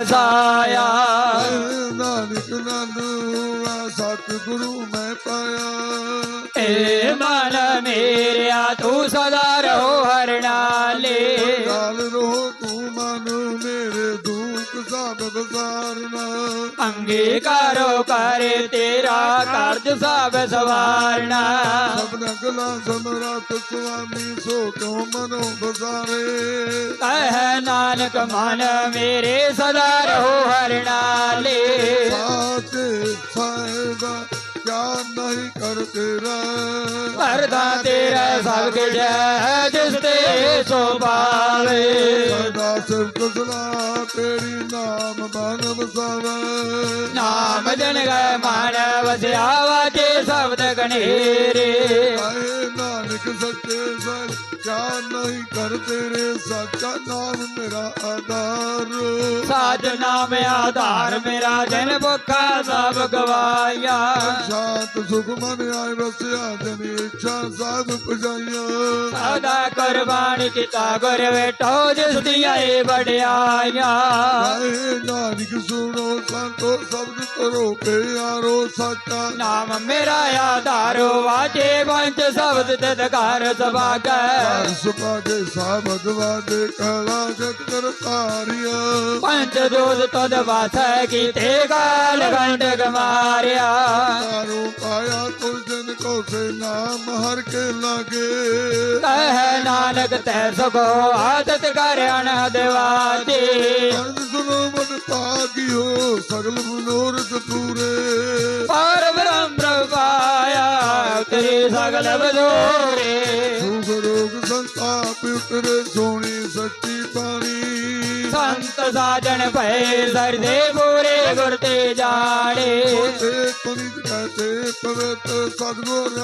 ਸਾਇਆ ਨਾਨਕ ਨਾਨੂ ਸਤਿਗੁਰੂ ਮੈਂ ਪਾਇਆ। ਏ ਮਨ ਮੇਰਿਆ ਤੂੰ ਸਦਾ ਰਹੋ ਹਰ ਨਾਲੇ ਸਭ ਬਜ਼ਾਰਨਾ ਅੰਗੀਕਾਰੋ ਕਰ ਤੇਰਾ ਕਾਰਜ ਸਭ ਸਵਾਰਨਾ ਸਭਨਾ ਗਲਾ ਸਮਰਤ ਸੁਆਮੀ ਸੋ ਕਿਉ ਮਨੋ ਬਜ਼ਾਰੇ। ਕਹਿ ਨਾਨਕ ਮਨ ਮੇਰੇ ਸਦਾ ਰਹੋ ਹਰ ਨਾਲੇ। ਸਾਚੇ ਸਾਹਿਬਾ ਨਹੀਂ ਕਰ ਤੇਰਾ ਕਰਦਾ ਤੇਰਾ ਸਭ ਕੁਝ ਹੈ ਜਿਸ ਤੇ ਸੋ ਪਾਵੇ ਸਦਾ ਸਿਫਤ ਸਲਾ ਤੇਰੀ ਨਾਮ ਬਨ ਵਸਾਵੇ ਨਾਮ ਜਨ ਗਏ ਮਨ ਵਸਿਆ ਵਾਜੇ ਸ਼ਬਦ ਗਣੇਰੇ ਆਏ ਨਾਨਕ ਸੱਚੇ ਸਰ ਨਹੀਂ ਕਰ ਤੇਰੇ ਸੱਚਾ ਨਾਮ ਮੇਰਾ ਆਧਾਰ ਸਾਜ ਨਾਮ ਆਧਾਰ ਮੇਰਾ ਜਨ ਭੁੱਖਾ ਸਭ ਗਵਾਇਆ। ਸ਼ਾਂਤ ਸੁਖ ਮਨ ਆਏ ਵਸਿਆ ਜਨ ਇੱਛਾ ਸਾਧ ਪਜਾਈਆਂ। ਸਦਾ ਕੁਰਬਾਨ ਕੀਤਾ ਗੁਰ ਵੇਟੋ ਜਿਸ ਦੀਆਂ ਏ ਵਡਿਆਈਆਂ। ਨਾਨਕ ਸੁਣੋ ਸੰਤੋ ਸ਼ਬਦ ਕਰੋ ਪਿਆਰੋ ਸੱਚਾ। ਨਾਮ ਮੇਰਾ ਆਧਾਰੋ ਵਾਜੇ ਵੰਚ ਸ਼ਬਦ ਤਦਕਾਰ ਸਭਾਗੈ। ਸੁਭਾਗੇ ਸਾਬਦਵਾ ਦੇ ਕਲਾ ਜਤ ਕਰ ਤਾਰੀਆ ਪੰਜ ਦੂਤ ਤਦ ਵਾਸੈ ਕੀਤੇ ਗਾਲ ਗੰਡ ਗਮਾਰਿਆ ਤਾਰੋ ਪਾਇਆ ਤੁਰ ਜਨ ਕੋ ਸੇ ਨਾਮ ਹਰ ਕੇ ਲਾਗੇ। ਕਹਿ ਨਾਨਕ ਤੈ ਸੁਖੋ ਆਦਤ ਕਰ ਅਨਹਦ ਵਾਜੇ ਸੁਨੋ ਮਨ ਭਾਗਿਓ ਸਗਲ ਮਨੋਰਥ ਪੂਰੇ। ਪਰ ਬ੍ਰਹਮ ਪ੍ਰਭਾਇਆ ਤੇਰੇ ਸਗਲ ਬਦੋਰੇ ਸੰਤਾਪ ਉਤਰੇ ਸੋਣੀ ਸੱਚੀ ਬਾਣੀ। ਸੰਤ ਸਾਜਣ ਭਏ ਸਰਦੇ ਪੂਰੇ ਗੁਰ ਤੇ ਜਾਣੇ ਤੇ ਤੁਨਿਤ ਕਹਤੇ ਪਵਿੱਤ ਸਤਗੁਰ